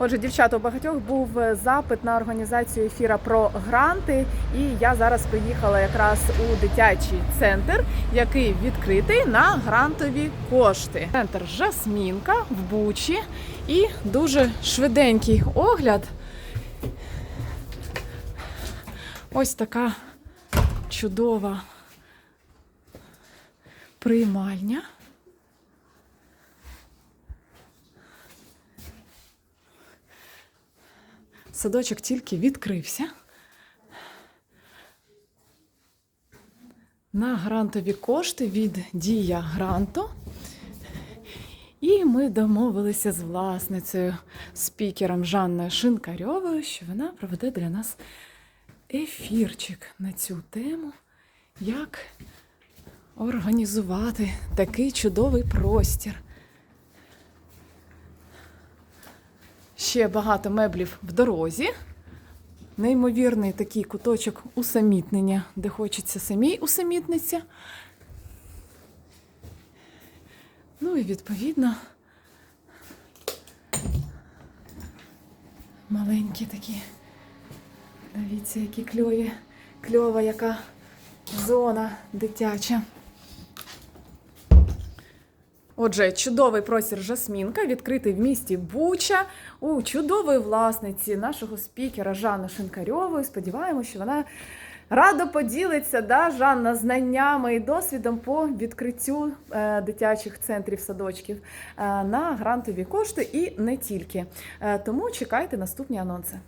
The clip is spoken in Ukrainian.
Отже, дівчата, у багатьох був запит на організацію ефіра про гранти, і я зараз приїхала якраз у дитячий центр, який відкритий на грантові кошти. Центр Жасмінка в Бучі і дуже швиденький огляд. Ось така чудова приймальня. Садочок тільки відкрився. На грантові кошти від дія гранту. І ми домовилися з власницею, спікером Жанною Шинкарьовою, що вона проведе для нас ефірчик на цю тему, як організувати такий чудовий простір. Ще багато меблів в дорозі. Неймовірний такий куточок усамітнення, де хочеться самій усамітнитися. Ну і відповідно маленькі такі. Дивіться, які кльові, кльова яка зона дитяча. Отже, чудовий простір Жасмінка, відкритий в місті Буча у чудової власниці нашого спікера Жанни Шинкарьової. Сподіваємося, що вона радо поділиться да, Жанна знаннями і досвідом по відкриттю е, дитячих центрів садочків е, на грантові кошти і не тільки. Е, тому чекайте наступні анонси.